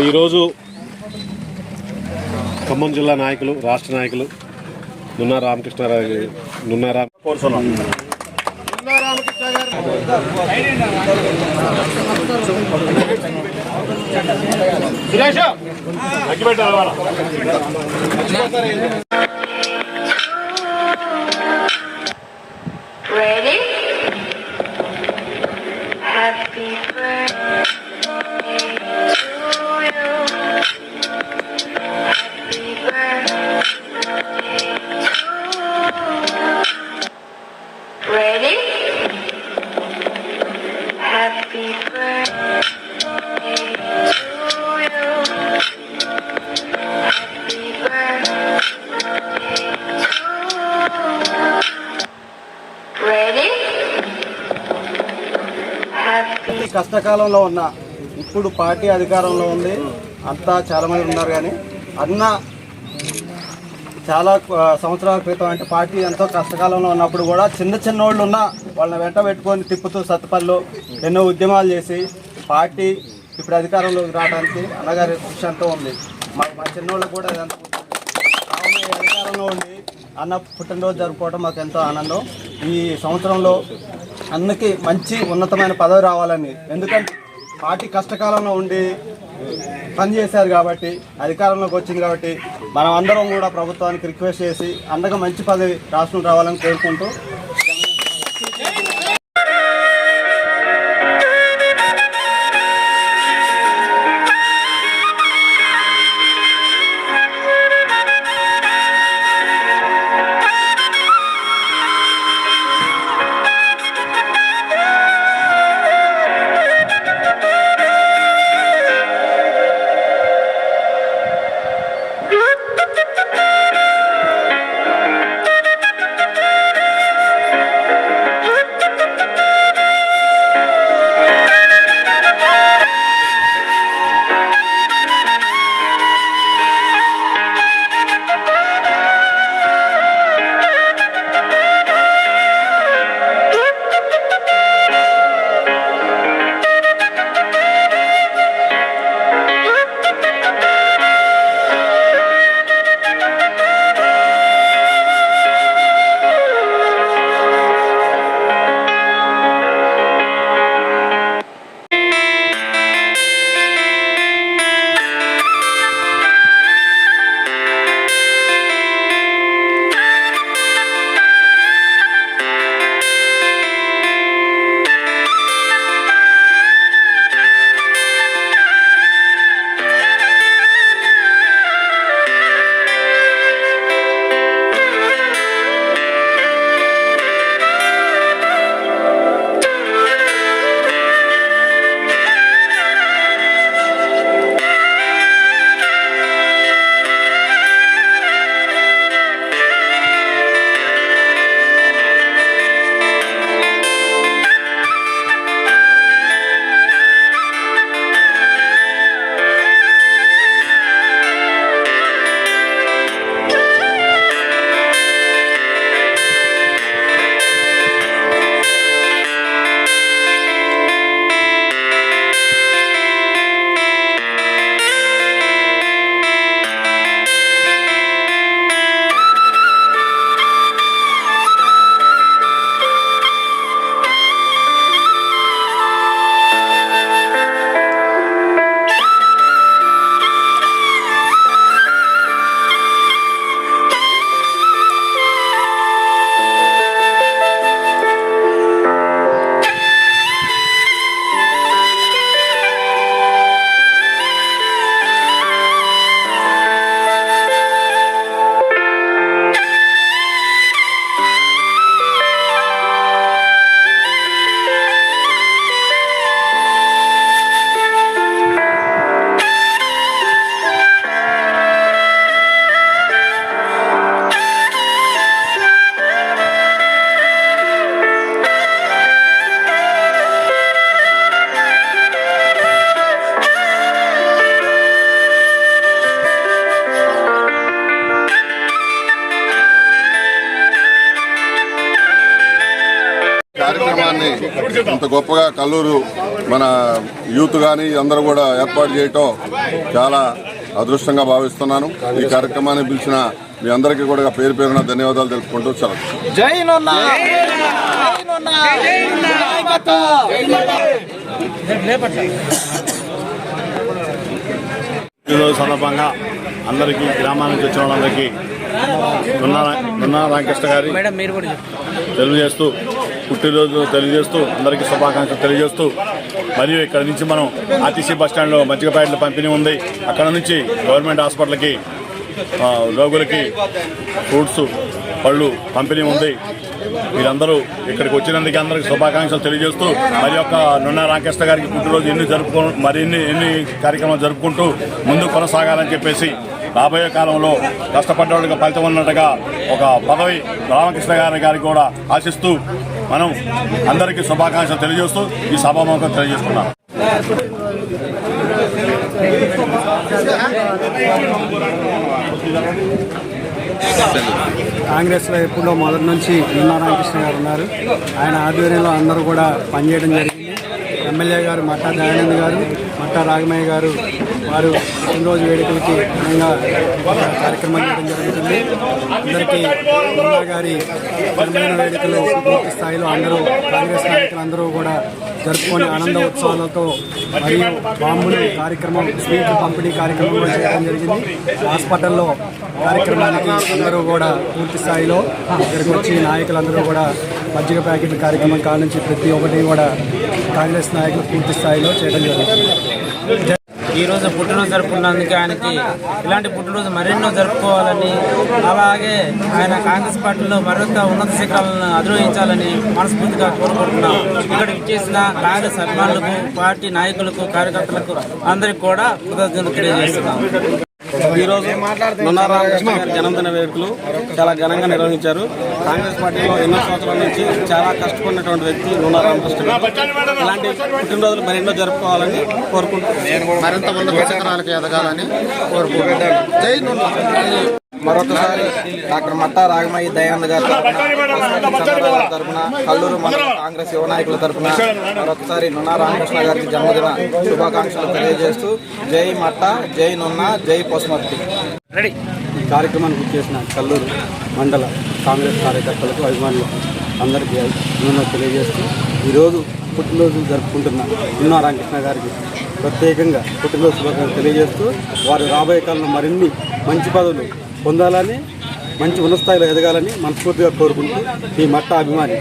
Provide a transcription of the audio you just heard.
ఈరోజు ఖమ్మం జిల్లా నాయకులు రాష్ట్ర నాయకులు నున్నా రామకృష్ణారావు నున్నా రామ్ కోరుతున్నాం? కష్టకాలంలో ఉన్న ఇప్పుడు పార్టీ అధికారంలో ఉంది అంతా చాలామంది ఉన్నారు కానీ అన్న చాలా సంవత్సరాల క్రితం అంటే పార్టీ ఎంతో కష్టకాలంలో ఉన్నప్పుడు కూడా చిన్న చిన్న వాళ్ళు ఉన్నా వాళ్ళని వెంట పెట్టుకొని తిప్పుతూ సత్తుపల్లిలో ఎన్నో ఉద్యమాలు చేసి పార్టీ ఇప్పుడు అధికారంలోకి రావడానికి అన్నగారి కృషి ఎంతో ఉంది. మా మా చిన్నోళ్ళకు కూడా ఇదంతా అధికారంలో ఉండి అన్న పుట్టినరోజు జరుపుకోవడం మాకు ఎంతో ఆనందం. ఈ సంవత్సరంలో అన్నకి మంచి ఉన్నతమైన పదవి రావాలని. ఎందుకంటే పార్టీ కష్టకాలంలో ఉండి పని చేశారు కాబట్టి అధికారంలోకి వచ్చింది కాబట్టి మనం అందరం కూడా ప్రభుత్వానికి రిక్వెస్ట్ చేసి అన్నగా మంచి పదవి రాష్ట్రం రావాలని కోరుకుంటూ ఇంత గొప్పగా కల్లూరు మన యూత్ కానీ అందరూ కూడా ఏర్పాటు చేయటం చాలా అదృష్టంగా భావిస్తున్నాను. ఈ కార్యక్రమాన్ని పిలిచిన మీ అందరికీ కూడా పేరు పేరున ధన్యవాదాలు తెలుపుకుంటూ సెలవు. జై నున్నా. జై నున్నా. ఈరోజు సందర్భంగా అందరికీ గ్రామాల నుంచి వచ్చిన వాళ్ళందరికీ నున్నా రామకృష్ణ గారి తెలియజేస్తూ పుట్టినరోజు తెలియజేస్తూ అందరికీ శుభాకాంక్షలు తెలియజేస్తూ మరియు ఇక్కడ నుంచి మనం ఆర్టీసీ బస్ మజ్జిగ ప్యాకెట్ల పంపిణీ ఉంది. అక్కడ నుంచి గవర్నమెంట్ హాస్పిటల్కి రోగులకి ఫ్రూట్స్ పళ్ళు పంపిణీ ఉంది. మీరందరూ ఇక్కడికి వచ్చినందుకు అందరికి శుభాకాంక్షలు తెలియజేస్తూ మరి యొక్క నున్న రామకృష్ణ గారికి పుట్టినరోజు ఎన్ని జరుపుకో మరి ఎన్ని ఎన్ని కార్యక్రమాలు జరుపుకుంటూ ముందు కొనసాగాలని చెప్పేసి రాబోయే కాలంలో కష్టపడ్డ వాళ్ళకి ఫలితం ఉన్నట్టుగా ఒక పదవి రామకృష్ణ గారి గారికి కూడా ఆశిస్తూ మనం అందరికీ శుభాకాంక్షలు తెలియజేస్తూ ఈ సభాముఖం తెలియజేస్తున్నాం కాంగ్రెస్లో ఎప్పుడో మొదటి నుంచి నిన్నా గారు ఉన్నారు. ఆయన ఆధ్వర్యంలో అందరూ కూడా పనిచేయడం జరిగింది. ఎమ్మెల్యే గారు మట్టా దయానంద్ గారు మట్టా రాగమయ్య గారు వారు పుట్టినరోజు వేడుకలకి ఘనంగా కార్యక్రమం చేయడం జరుగుతుంది. అందరికీ నిన్నా గారి జన్మదిన వేడుకలు పూర్తి స్థాయిలో అందరూ కాంగ్రెస్ నాయకులు అందరూ కూడా జరుపుకొని ఆనంద ఉత్సవాలతో మరియు బాంబులు కార్యక్రమం స్వీట్ పంపిణీ కార్యక్రమం కూడా చేయడం జరిగింది. హాస్పిటల్లో కార్యక్రమానికి అందరూ కూడా పూర్తి స్థాయిలో ఇక్కడికి వచ్చి నాయకులందరూ కూడా మజ్జిగ ప్యాకెట్ కార్యక్రమం కాడ నుంచి ప్రతి ఒక్కటి కూడా కాంగ్రెస్ నాయకులు పూర్తి స్థాయిలో చేయడం జరుగుతుంది. ఈ రోజు పుట్టినరోజు జరుపుకున్నందుకు ఆయనకి ఇలాంటి పుట్టినరోజు మరెన్నో జరుపుకోవాలని అలాగే ఆయన కాంగ్రెస్ పార్టీలో మరింత ఉన్నత శిఖరాలను అధిరోహించాలని మనస్ఫూర్తిగా కోరుకుంటున్నాం. ఇక్కడ చేసిన కాంగ్రెస్ అభిమానులకు పార్టీ నాయకులకు కార్యకర్తలకు అందరికి కూడా కృతజ్ఞతలు తెలియజేస్తున్నాం. ఈరోజు నున్నా రామకృష్ణ గారి జన్మదిన వేడుకలు చాలా ఘనంగా నిర్వహించారు. కాంగ్రెస్ పార్టీలో ఎన్నో సంవత్సరాల నుంచి చాలా కష్టపడినటువంటి వ్యక్తి నున్నా రామకృష్ణ గారు. ఇలాంటి పుట్టినరోజులు మరెన్నో జరుపుకోవాలని కోరుకుంటున్నాను మరింత ఉన్నత ఎదగాలని కోరుకుంటున్నాను జై మరొకసారి డాక్టర్ మట్టా రాగమయ్య దయానంద్ గారి గారి తరపున కల్లూరు మండల కాంగ్రెస్ యువ నాయకుల తరపున మరొకసారి నున్నా రామకృష్ణ గారికి జన్మదిన శుభాకాంక్షలు తెలియజేస్తూ జై మట్టా జై నున్నా జై పశుమర్తి ఈ కార్యక్రమానికి చేసిన కల్లూరు మండల కాంగ్రెస్ కార్యకర్తలకు అభిమానులు అందరికీ అభినందనలు తెలియజేస్తూ ఈరోజు పుట్టినరోజు జరుపుకుంటున్న ఇన్నా రామకృష్ణ గారికి ప్రత్యేకంగా పుట్టినరోజు శుభాకాంక్షలు తెలియజేస్తూ వారు రాబోయే కాలంలో మరిన్ని మంచి పదవులు పొందాలని మంచి ఉన్నత స్థాయిలో ఎదగాలని మనస్ఫూర్తిగా కోరుకుంటూ ఈ మట్ట అభిమాని.